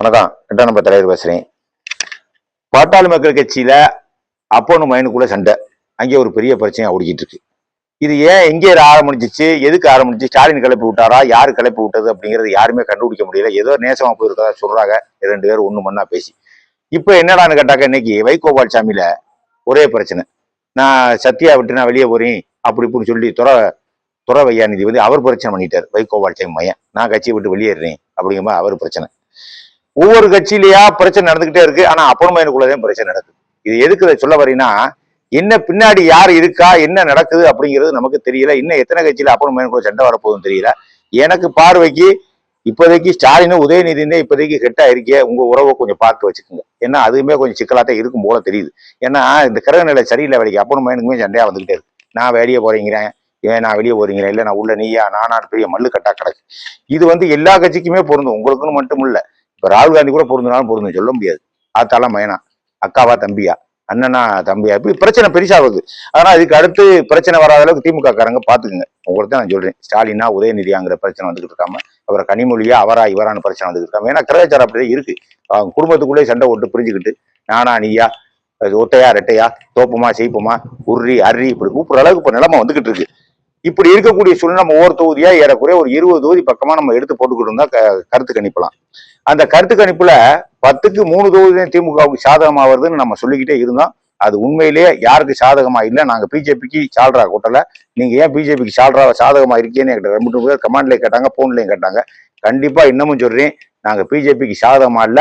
வணக்கம். ரெண்டாம் நம்பர் தலைவர் பேசுறேன். பாட்டாளி மக்கள் கட்சியில அப்போன்னு மைனுக்குள்ள சண்டை. அங்கே ஒரு பெரிய பிரச்சனை ஓடிக்கிட்டு இருக்கு. இது ஏன் எங்கே ஆரம்பிச்சிச்சு? எதுக்கு ஆரம்பிச்சு? ஸ்டாலின் கிளப்பி விட்டாரா? யாரு கிளப்பி விட்டது அப்படிங்கறது யாருமே கண்டுபிடிக்க முடியல. ஏதோ நேசமா போயிருக்கதா சொல்றாங்க. ரெண்டு பேரும் ஒன்று மண்ணா பேசி. இப்போ என்னடான்னு கேட்டாக்க இன்னைக்கு வைகோபால் சாமியில ஒரே பிரச்சனை. நான் சத்யா விட்டு நான் வெளியே போகிறேன் அப்படி இப்படின்னு சொல்லி துற துறை வையாநிதி வந்து அவர் பிரச்சனை பண்ணிட்டார். வைகோபால் சாமி மையன் நான் கட்சியை விட்டு வெளியேறேன். அப்படிங்கிற மாதிரி அவர் பிரச்சனை. ஒவ்வொரு கட்சியிலயா பிரச்சனை நடந்துகிட்டே இருக்கு. ஆனா அப்பனமையனுக்குள்ளதான் பிரச்சனை நடக்குது. இது எதுக்கு இதை சொல்ல வரீங்கன்னா என்ன பின்னாடி யார் இருக்கா என்ன நடக்குது அப்படிங்கிறது நமக்கு தெரியல. இன்னும் எத்தனை கட்சியில அப்பனமையனுக்குள்ள சண்டை வரப்போகுதுன்னு தெரியல. எனக்கு பார்வைக்கு இப்போதைக்கு ஸ்டாலினும் உதயநிதினே இப்போதைக்கு ஹெட்டா இருக்கே. உங்க உறவை கொஞ்சம் பார்த்து வச்சுக்கோங்க. ஏன்னா அதுவுமே கொஞ்சம் சிக்கலாத்தான் இருக்கும் போல தெரியுது. ஏன்னா இந்த கிரக நிலை சரியில்லை வேலைக்கு அப்பனமையனுக்குமே சண்டையா வந்துகிட்டே இருக்கு. நான் வெளியே போறீங்கிறேன். ஏன் நான் வெளியே போறீங்கிறேன். இல்லை நான் உள்ள நீயா நானான்னு பெரிய மல்லு கட்டா கிடக்கு. இது வந்து எல்லா கட்சிக்குமே பொருந்தும். உங்களுக்குன்னு மட்டும் இல்லை. இப்போ ராகுல் காந்தி கூட பொருந்தினாலும் பொருந்தும் சொல்ல முடியாது. ஆத்தாலாம் மயனா அக்காவா தம்பியா அண்ணனா தம்பியா இப்படி பிரச்சனை பெருசாகுது. ஆனா இதுக்கு அடுத்து பிரச்சனை வராத அளவுக்கு திமுக காரங்க பாத்துக்குங்க. உங்களுக்கு தான் நான் சொல்றேன் ஸ்டாலினா உதயநிதியாங்கிற பிரச்சனை வந்துகிட்டு இருக்காம அப்புறம் கனிமொழியா அவரா இவரான பிரச்சனை வந்துகிட்டு இருக்காம ஏன்னா கிரகச்சாரம் அப்படியே இருக்கு. அவங்க குடும்பத்துக்குள்ளே சண்டை ஓட்டு பிரிஞ்சுக்கிட்டு நானா நீயா அது ஒட்டையா ரெட்டையா தோப்புமா செய்ப்புமா உர்ரி அர்ரி இப்படி கூப்பிடுற அளவுக்கு இப்ப நிலமை வந்துகிட்டு இருக்கு. இப்படி இருக்கக்கூடிய சூழ்நிலை நம்ம ஒவ்வொரு தொகுதியா ஏறக்குறைய ஒரு இருபது தொகுதி பக்கமா நம்ம எடுத்து போட்டுக்கிட்டு இருந்தா க- கருத்து கணிப்பலாம். அந்த கருத்து கணிப்புல பத்துக்கு மூணு தொகுதி திமுகவுக்கு சாதகமா வருதுன்னு நம்ம சொல்லிக்கிட்டே இருந்தோம். அது உண்மையிலேயே யாருக்கு சாதகமா இல்லை நாங்க பிஜேபிக்கு சால்ரா கூட்டல. நீங்க ஏன் பிஜேபிக்கு சால்ரா சாதகமா இருக்கேன்னு என்கிட்ட ரெண்டு மூணு பேர் கமாண்ட்லயும் கேட்டாங்க போன்லயும் கேட்டாங்க. கண்டிப்பா இன்னமும் சொல்றேன் நாங்க பிஜேபிக்கு சாதகமா இல்ல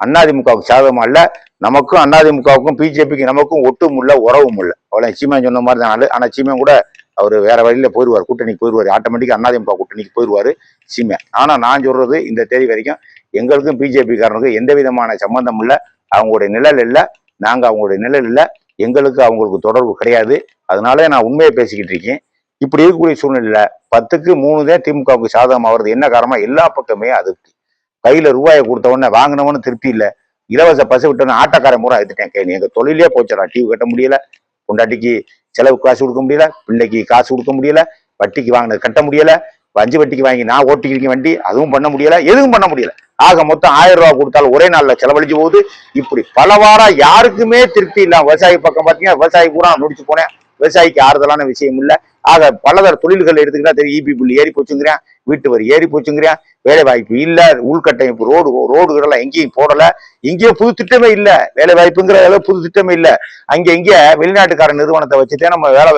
அதிமுகவுக்கு சாதகமா இல்ல நமக்கும் அதிமுகவுக்கும் பிஜேபிக்கு நமக்கும் ஒட்டும் இல்ல உறவும் இல்ல. அவ்வளவு சீமான் சொன்ன மாதிரி தான் ஆளு ஆனா சீமான் கூட அவர் வேற வழியில போயிடுவார் கூட்டணிக்கு போயிடுவார் ஆட்டோமேட்டிக்கா அதிமுக கூட்டணிக்கு போயிடுவார் சீமை ஆனா நான் சொல்றது இந்த தேதி வரைக்கும் எங்களுக்கும் பிஜேபிக்காரனுக்கும் எந்த விதமான சம்பந்தம் இல்லை. அவங்களுடைய நிழல் இல்லை. நாங்கள் அவங்களுடைய நிழல் இல்லை. எங்களுக்கு அவங்களுக்கு தொடர்பு கிடையாது. அதனால நான் உண்மையை பேசிக்கிட்டு இருக்கேன். இப்படி இருக்கக்கூடிய சூழ்நிலையில் பத்துக்கு மூணு தான் திமுகவுக்கு சாதகம் ஆகிறது. என்ன காரணமா எல்லா பக்கமே அதிருப்தி கையில் ரூபாயை கொடுத்த உடனே வாங்கினவனு திருப்தி இல்லை. இலவச பசு விட்டோன்னு ஆட்டக்காரன் முறை எடுத்துட்டேன் கை எங்கள் தொழிலே போச்சுடா. டிவி கட்ட முடியல. பொண்டாட்டிக்கு செலவு காசு கொடுக்க முடியல. பிள்ளைக்கு காசு கொடுக்க முடியல. வட்டிக்கு வாங்கினது கட்ட முடியல. வஞ்சி வட்டிக்கு வாங்கி நான் ஓட்டிக்கிறேன் வண்டி. அதுவும் பண்ண முடியல. எதுவும் பண்ண முடியல. ஆக மொத்தம் ஆயிரம் ரூபா கொடுத்தாலும் ஒரே நாள்ல செலவழிச்சு போகுது. இப்படி பல வாரம் யாருக்குமே திருப்தி இல்லாம விவசாயி பக்கம் பாத்தீங்கன்னா விவசாயி பூரா முடிச்சு போனேன். விவசாயிக்கு ஆறுதலான விஷயம் இல்லை. ஆக பலதர தொழில்கள் எடுத்துக்கிட்டா தெரியும். இபி புள்ளி ஏறி போச்சுங்கிறேன். வீட்டு வரி ஏறி போச்சுங்கிறேன். வேலை வாய்ப்பு இல்லை. உள்கட்டமைப்பு ரோடு ரோடுகளெல்லாம் எங்கேயும் போடலை. இங்கேயும் புது திட்டமே இல்லை. வேலை வாய்ப்புங்கிற அளவு புது திட்டமே இல்லை. அங்கே எங்கே வெளிநாட்டுக்கார நிறுவனத்தை வச்சுட்டே நம்ம வேலை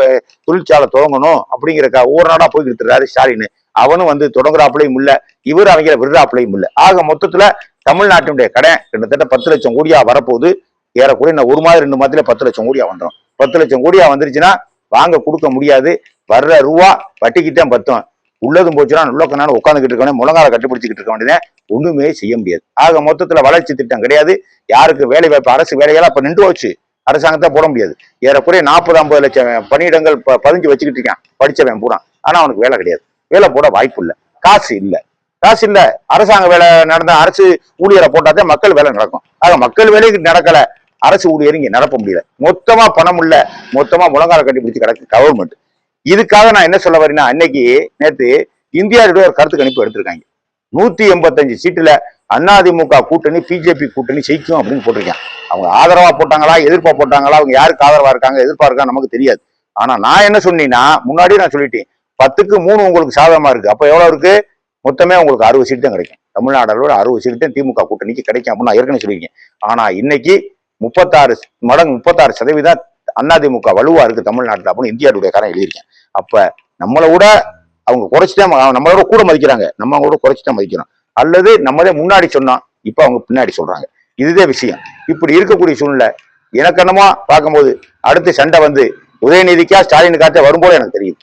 தொழிற்சாலை துவங்கணும் அப்படிங்கிறக்கா ஒவ்வொரு நாடா போய்கிட்டு இருக்காரு ஸ்டாலின். அவனும் வந்து தொடங்குறாப்புலையும் இல்லை. இவர் அவங்கள விடுறாப்புலையும் இல்லை. ஆக மொத்தத்துல தமிழ்நாட்டினுடைய கடன் கிட்டத்தட்ட பத்து லட்சம் கோடியா வரப்போகுது. ஏறக்குறைய ஒரு மாதம் ரெண்டு மாதத்துல பத்து லட்சம் கோடியா வந்துடும் பத்து லட்சம் கோடியா வந்துருச்சுன்னா வாங்க கொடுக்க முடியாது. வர்ற ரூபா வட்டிக்கிட்டே பத்தும். உள்ளதும் போச்சுன்னா உள்ளக்கனால உட்காந்துக்கிட்டு இருக்க முழங்கால கட்டுப்பிடிச்சிக்கிட்டு இருக்க வேண்டியதே ஒண்ணுமே செய்ய முடியாது. ஆக மொத்தத்துல வளர்ச்சி திட்டம் கிடையாது. யாருக்கு வேலை வாய்ப்பு அரசு வேலையெல்லாம் இப்ப நின்று வச்சு அரசாங்கத்தை போட முடியாது. ஏறக்குறைய நாற்பது ஐம்பது லட்சம் பணியிடங்கள் ப- பதிஞ்சு வச்சுக்கிட்டு இருக்கான். படிச்சவன் பூரா. ஆனா அவனுக்கு வேலை கிடையாது. வேலை போட வாய்ப்பு இல்லை. காசு இல்லை. காசு இல்லை. அரசாங்க வேலை நடந்த அரசு ஊழியரை போட்டாதான் மக்கள் வேலை நடக்கும். ஆக மக்கள் வேலைக்கு நடக்கல. அரசு ஊழியர் இங்க நடப்ப முடியல. மொத்தமா பணம் இல்ல மொத்தமா முழங்கால கட்டி பிடிச்சு கிடக்கு கவர்மெண்ட் இதுக்காக நான் என்ன சொல்ல வரேன்னா அன்னைக்கு நேற்று இந்தியாவுடைய ஒரு கருத்து கணிப்பு எடுத்திருக்காங்க. நூத்தி எண்பத்தஞ்சு சீட்டுல அதிமுக கூட்டணி பிஜேபி கூட்டணி ஜெயிக்கும் அப்படின்னு போட்டிருக்கேன் அவங்க ஆதரவா போட்டாங்களா எதிர்ப்பா போட்டாங்களா அவங்க யாருக்கு ஆதரவா இருக்காங்க எதிர்ப்பா இருக்கா நமக்கு தெரியாது. ஆனா நான் என்ன சொன்னீங்கன்னா முன்னாடியே நான் சொல்லிட்டேன் பத்துக்கு மூணு உங்களுக்கு சாதகமா இருக்கு. அப்ப எவ்வளவு இருக்கு? மொத்தமே உங்களுக்கு அறுபது சீட்டு தான் கிடைக்கும். தமிழ்நாடு அளவில் அறுபது சீட்டு தான் திமுக கூட்டணிக்கு கிடைக்கும் அப்படின்னு நான் ஏற்கனவே சொல்லியிருக்கேன். ஆனா இன்னைக்கு முப்பத்தாறு மடங்கு முப்பத்தாறு சதவீதம் அதிமுக வலுவா இருக்கு தமிழ்நாட்டில் அப்படின்னு இந்தியாவுடைய காரம் எழுதியிருக்கேன். அப்ப நம்மளை விட அவங்க குறைச்சிதான் நம்மளோட கூட மதிக்கிறாங்க. நம்ம கூட குறைச்சிதான் மதிக்கிறோம் அல்லது நம்மளே முன்னாடி சொன்னோம் இப்ப அவங்க பின்னாடி சொல்றாங்க. இதுதே விஷயம். இப்படி இருக்கக்கூடிய சூழ்நிலை எனக்கு என்னமோ பார்க்கும்போது அடுத்து சண்டை வந்து உதயநிதிக்கா ஸ்டாலினுக்காச்சா வரும்போது எனக்கு தெரியுது.